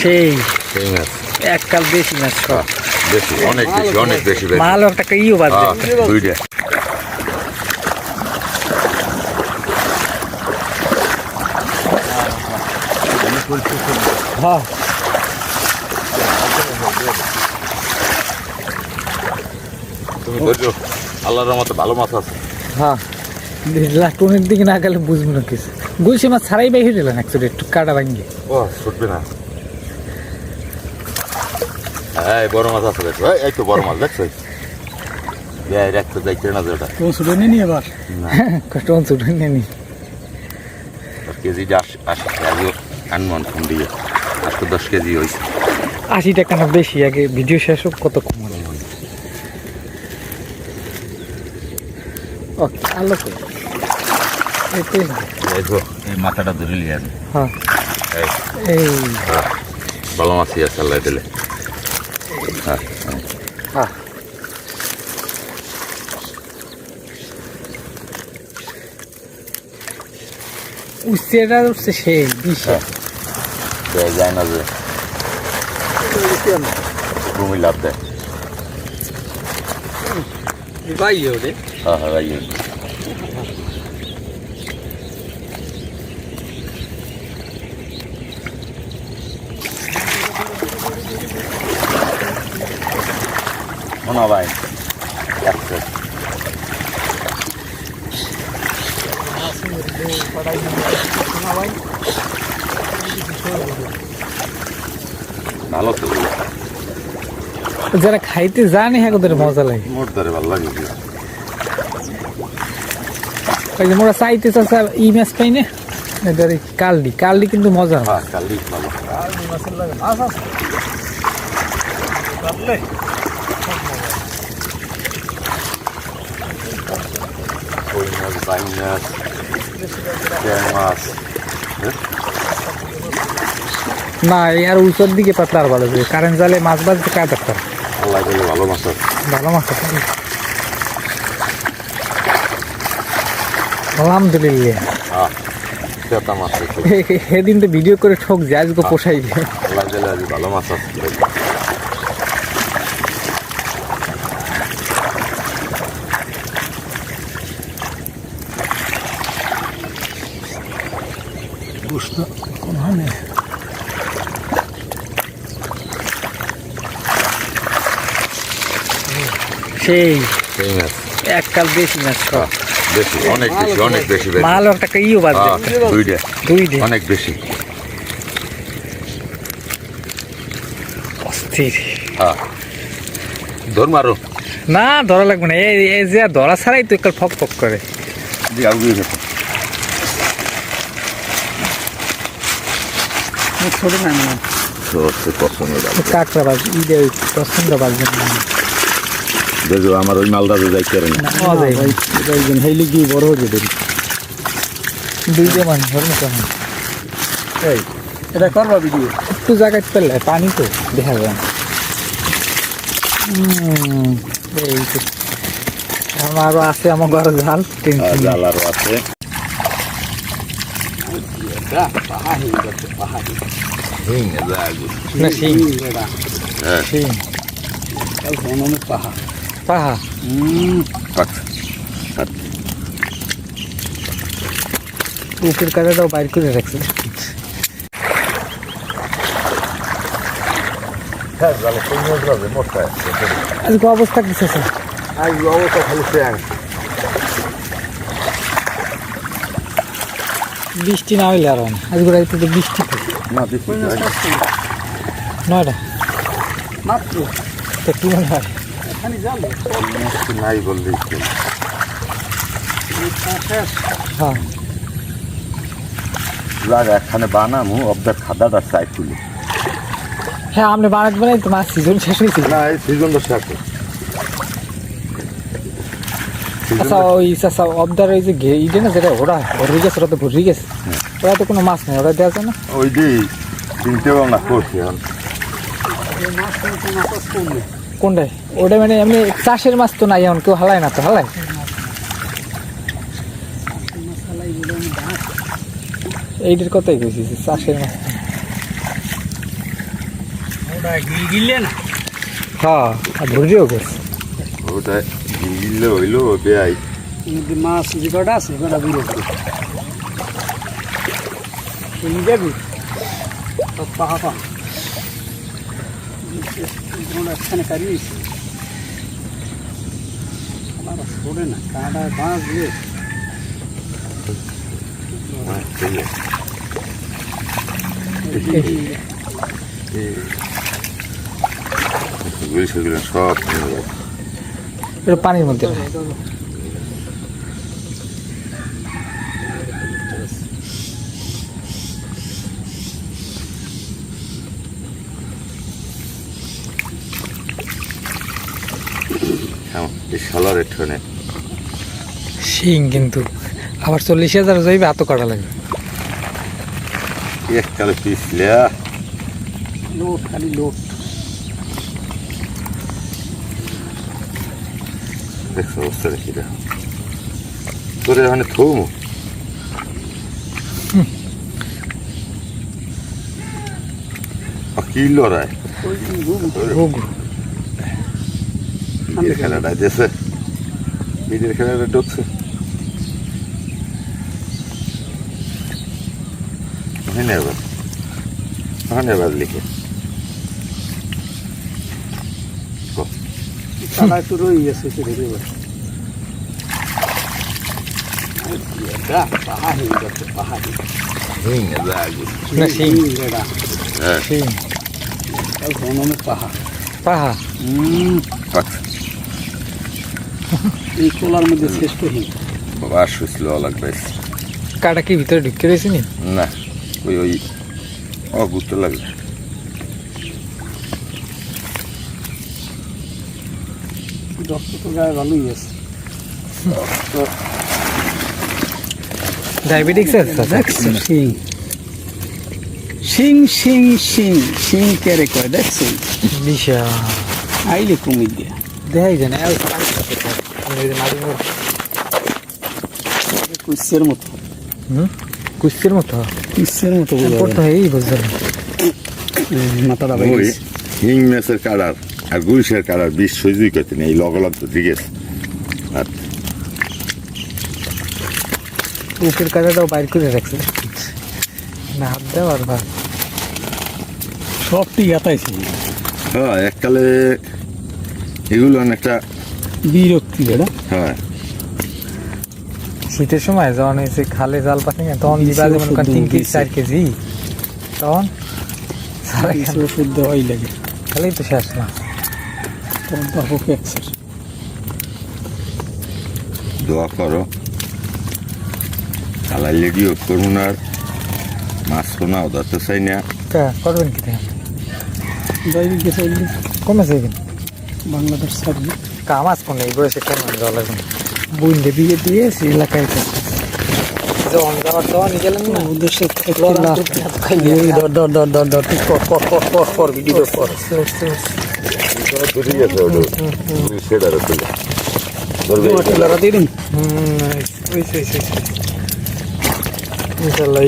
সেই। সেই মাছ এক বেশি মাছ সব। বেশি অনেক বেশি অনেক বেশি বেশি। একটা ইও বাজে দুইটা। হ্যাঁ তুমি ধরছো আল্লাহর মতো ভালো মাছ আছে। হ্যাঁ। লাটুনের দিকে না গেলে বুঝব না কিছু। গুলশি মাছ ছাড়াই বাইরে দিলেন অ্যাকচুয়ালি একটু কাটা ভাঙ্গি। ও ছুটবে না। হ্যাঁ এই বড় মাছ আছে দেখো। এই, এই তো বড় মাছ দেখছ? এই রাখতে যাইছে না যে ওটা কোন শুধু নিয়ে এবার? না। কষ্ট ছুটে নেনি আর কেজিটা আশি আশি আজও আনমন ফোন দিয়ে। আজকে দশ কেজি হয়েছে আশি টাকা না বেশি? আগে ভিডিও শেষ হোক কত কম ওকে আলো দেখো এই মাথাটা ধরে লিয়ে আন। হ্যাঁ। এই। হ্যাঁ, ভালো মাছই আছে আল্লাহ দিলে। হ্যাঁ হ্যাঁ। হ্যাঁ উচ্ছেটা উঠছে সেই বিশে। যায় না যে। লাভ দেয়। ভাই ওরে। হ্যাঁ হ্যাঁ রাইয়ে ভাই আচ্ছা ভালো তো। যারা খাইতে জানে হ্যাঁ ওদের মজা লাগে। মোট ধরে ভালো লাগে ওই যে মোরা চাইতে চাষা ই মাছ পাই না এদের কালডি। কালডি কিন্তু মজা হয় হ্যাঁ কালি ভালো। মাছের লাগে। মাছ আছে কই মাছ না এই আর উঁচুর দিকে পাতলা আর ভালো কারেন্ট জালে মাছ বাজতে কাজ একটা আল্লাহ দিলে ভালো মাছ ভালো মাছ আলহামদুলিল্লাহ। সেদিন তো ভিডিও করে ঠক যায় আজকে পোষাই। আল্লাহ ভালো মাছ আছে। হয় না সেই সেই মাছ এক কাল বেশি মাছ সব বেশি অনেক বেশি অনেক বেশি বেশি মাল একটা ইও বাজে দুইটা দুই দিন অনেক বেশি অস্থির হ্যাঁ ধর মারো না ধরা লাগবে না এই যে ধরা ছাড়াই তো একটা ফক ফক করে জি আগুয়ে ছোট না না পছন্দ কাঁকড়া বাজ ঈদে পছন্দ বাজবে না। দেখো আমার ওই মালটা তো যাইতে পারে না। পাওয়া যায় হেলি কি বড় হয়ে যাবে। দুইটা মানুষ কেমন এই এটা করবা ভিডিও একটু জায়গায় পেলে পানি তো দেখা যায় না। এই তো। আরও আছে আমার ঘরে জাল জাল আরও আছে হিং লাগু না সেই হ্যাঁ সেই পাহা পাহা কাট কাটাটাও বাইর করে রাখছে হ্যাঁ আজকে অবস্থা কিছু আছে আই অবস্থা খালি বৃষ্টি না হইলে আর হয় না। আজকে রাইতে তো বৃষ্টি না দেখি নয়টা? মাত্র? তো কি মনে হয়? নাই বললি হ্যাঁ। লাগা একখানে বানামু অবদার খাদাটা চাই তুলি। হ্যাঁ আপনি বানাতে বানাই তো মাছ সিজন শেষ হয়েছিল না এই সিজন তো শেষ আচ্ছা ওই চাষা অবদার ওই যে ইডে না যেটা ওরা গেছে ওরা তো গেছে। ওরা তো কোনো মাছ নেই ওরা দেওয়া যায় না। ওই যে চিনতে না করছি এখন কোনটায় ওটা মানে এমনি চাষের মাছ তো নাই এমন কেউ হালায় না তো হালায়। এইটার কথাই কইছি চাষের মাছ ওটা গিল না? হ্যাঁ আর ভরিও গেছে। ওটা গিললে হইল বেয়াই মাছ যে কটা আছে কটা বুড়ো তুমি যাবি সব পাহা পা একখানে কারিস আমার ছোড়ে না কাঁটা বাঁশ দিয়ে সব। এটা পানির মধ্যে। হ্যাঁ, শিং কিন্তু। আবার চল্লিশ হাজার যাইবে এত কাটা লাগবে। লোট খালি লোট দেখছ অবস্থা দেখি দেখো তোরে ওখানে থমু কি লড়াই? খেলাটা দিয়েছে বিটের খেলাটা ঢুকছে ওখানে এবার লিখে। তারা একটু রয়ে গেছে সেটা এবার পাহাড়ি যাচ্ছে পাহাড়ি হিং লাগবে না শিং এটা হ্যাঁ শিং ঘন পাহাড় পাহা আচ্ছা এই কোলার মধ্যে শ্রেষ্ঠ হিং বাবা শুছিল লাগবে কাটা কি ভিতরে ঢুকে রয়েছে নি না ওই ওই অগুতে লাগবে রক্ত তো গায়ে ভালোই আছে। ডায়াবেটিক্স আছে চাচা? দেখছ সিং। সিং সিং সিং। সিং কয় দেখছ বিশাল। আইলে কুমির দিয়া দেখাই যায় না মধ্যে- মতো। হুম? কুস্তির মতো? কুচ্ছের মতো হয় এই বুঝলাম মাথাটা ওই হিং মেসের কালার। আর গুলশের কালার বিষ সহ্যই করতে নেই এই লগলগ তো আছে। আর উপের কাটাটাও বাইর করে রাখছে। না হাত দেওয়ার ভাত সবটি গাতাইছে হ্যাঁ এককালে এগুলো অনেকটা বিরক্তি এটা হ্যাঁ। শীতের সময় যখন হয়েছে খালে জাল পাতি না তখন দিবা মনে করেন তিন কেজি চার কেজি তখন সারা কিছু ওষুধ দেওয়াই লাগে। খালেই তো শেষ না। তোর বাবু ক্যান্সার দোয়া করো কালাই লেডিও করুন আর মাছ কোনা ওদের তো চাই না করবেন কি জৈবিক গেছে কমেছে কিন্তু বাংলাদেশ সার্ভিস কামাজ কোন এই বয়সে কেন জল এখন বুঝলে বিয়ে দিয়ে সে এলাকায় যখন যাওয়ার তখন গেলেন না ধর ধর তুই কর কর কর কর কর ভিডিও কর ইনশাল্লাহ।